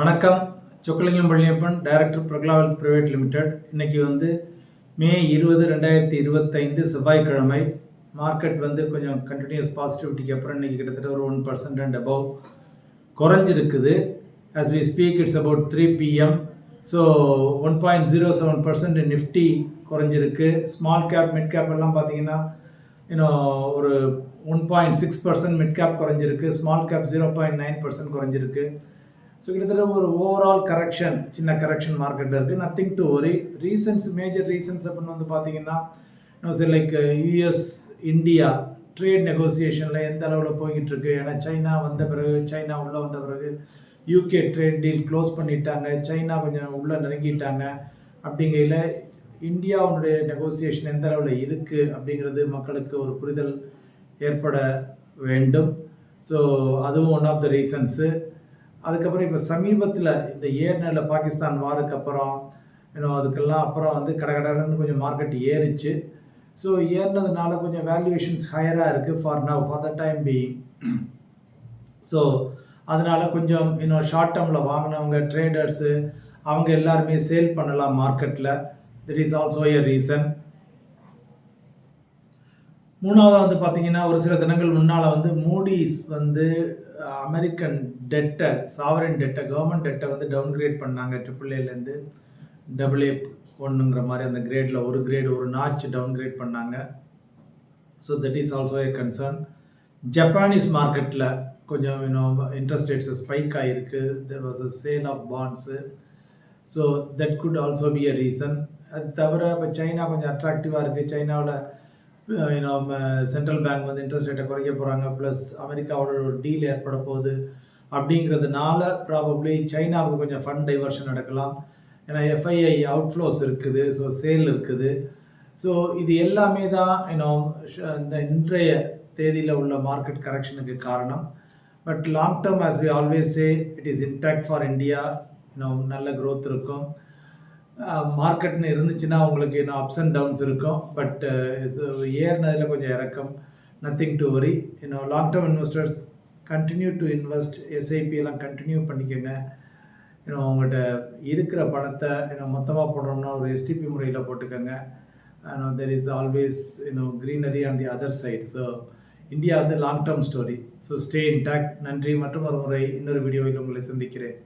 வணக்கம். சொக்கலிங்கம் பள்ளியப்பன் டைரக்டர் பிரகலாவல் private limited இன்னைக்கு வந்து மே இருபது ரெண்டாயிரத்தி இருபத்தைந்து செவ்வாய்க்கிழமை. மார்க்கெட் வந்து கொஞ்சம் கண்டினியூஸ் பாசிட்டிவிட்டிக்கு அப்புறம் இன்னைக்கு கிட்டத்தட்ட ஒரு one percent and above குறைஞ்சிருக்குது. As we speak it's about three PM so one point zero seven percent Nifty குறைஞ்சிருக்கு. ஸ்மால் கேப் மிட் கேப் எல்லாம் பார்த்தீங்கன்னா இன்னும் ஒரு one point six percent mid cap குறைஞ்சிருக்கு. Small cap zero point nine percent குறைஞ்சிருக்கு. So கிட்டத்தட்ட ஒரு overall correction சின்ன கரெக்ஷன் மார்க்கெட் இருக்குது nothing to worry reasons major reasons அப்படின்னு வந்து பார்த்தீங்கன்னா லைக் யூஎஸ் இந்தியா ட்ரேட் நெகோசியேஷனில் எந்த அளவில் போய்கிட்டு இருக்கு ஏன்னா சைனா வந்த பிறகு சைனா உள்ளே வந்த பிறகு யூகே ட்ரேட் டீல் க்ளோஸ் பண்ணிட்டாங்க. சைனா கொஞ்சம் உள்ளே நெருங்கிட்டாங்க. அப்படிங்கையில் இந்தியாவுடைய நெகோசியேஷன் எந்த அளவில் இருக்குது அப்படிங்கிறது மக்களுக்கு ஒரு புரிதல் ஏற்பட வேண்டும். ஸோ அதுவும் ஒன் ஆஃப் த ரீசன்ஸு அதுக்கப்புறம் இப்போ சமீபத்தில் இந்த ஏர்நெல்ல பாகிஸ்தான் வாருக்கு அப்புறம் இன்னும் அதுக்கெல்லாம் அப்புறம் வந்து கடகடன்னு கொஞ்சம் மார்க்கெட் ஏறிச்சு. ஸோ ஏறினதுனால கொஞ்சம் வேல்யூவேஷன்ஸ் ஹையராக இருக்குது for now for the time being so அதனால் கொஞ்சம் இன்னும் ஷார்ட் டேர்மில் வாங்கினவங்க ட்ரேடர்ஸு அவங்க எல்லாருமே சேல் பண்ணலாம் மார்க்கெட்டில் திட் இஸ் ஆல்சோ எ ரீசன் மூணாவது வந்து பார்த்தீங்கன்னா ஒரு சில தினங்கள் முன்னால் வந்து மூடிஸ் வந்து அமெரிக்கன் டெட்டை சாவரின் டெட்டை கவர்மெண்ட் டெட்டை வந்து டவுன்கிரேட் பண்ணாங்க ட்ரிபிள் ஏலேருந்து டபுள் ஏ ஒன்றுங்கிற மாதிரி அந்த கிரேடில் ஒரு கிரேடு ஒரு நாச் டவுன்கிரேட் பண்ணாங்க. So that is also a concern Japanese மார்க்கெட்டில் கொஞ்சம் இன்னும் இன்ட்ரெஸ்ட் ரேட்ஸ் ஸ்பைக் ஆகிருக்கு there was a sale of bonds so that could also be a reason அது தவிர இப்போ சைனா கொஞ்சம் அட்ராக்டிவாக இருக்குது சைனாவில் நம்ம சென்ட்ரல் பேங்க் வந்து இன்ட்ரெஸ்ட் ரேட்டை குறைக்க போகிறாங்க ப்ளஸ் அமெரிக்காவோட ஒரு டீல் ஏற்பட போகுது. அப்படிங்கிறதுனால ப்ராபப்ளி சைனாவுக்கு கொஞ்சம் ஃபண்ட் டைவர்ஷன் நடக்கலாம். ஏன்னா எஃப்ஐஐ அவுட்ஃப்ளோஸ் இருக்குது. ஸோ சேல் இருக்குது. ஸோ இது எல்லாமே தான் இன்னும் இந்த இன்றைய தேதியில் உள்ள மார்க்கெட் கரெக்ஷனுக்கு காரணம். But long term as we always say it is intact for India இன்னும் நல்ல க்ரோத் இருக்கும். மார்க்கெட்னு இருந்துச்சுன்னா உங்களுக்கு இன்னும் அப்ஸ் அண்ட் டவுன்ஸ் இருக்கும். பட் ஏறினதில் கொஞ்சம் இறக்கம். நத்திங் டு வரி இன்னும் long term investors continue to invest SIP எல்லாம் கண்டினியூ பண்ணிக்கோங்க. இன்னும் உங்கள்கிட்ட இருக்கிற பணத்தை இன்னும் மொத்தமாக போடுறோம்னா ஒரு எஸ்டிபி முறையில் போட்டுக்கோங்க. தெர் இஸ் ஆல்வேஸ் இன்னும் greenery on the other side so India வந்து long term story so stay intact நன்றி. மற்றும் ஒரு முறை இன்னொரு வீடியோவில் உங்களை சந்திக்கிறேன்.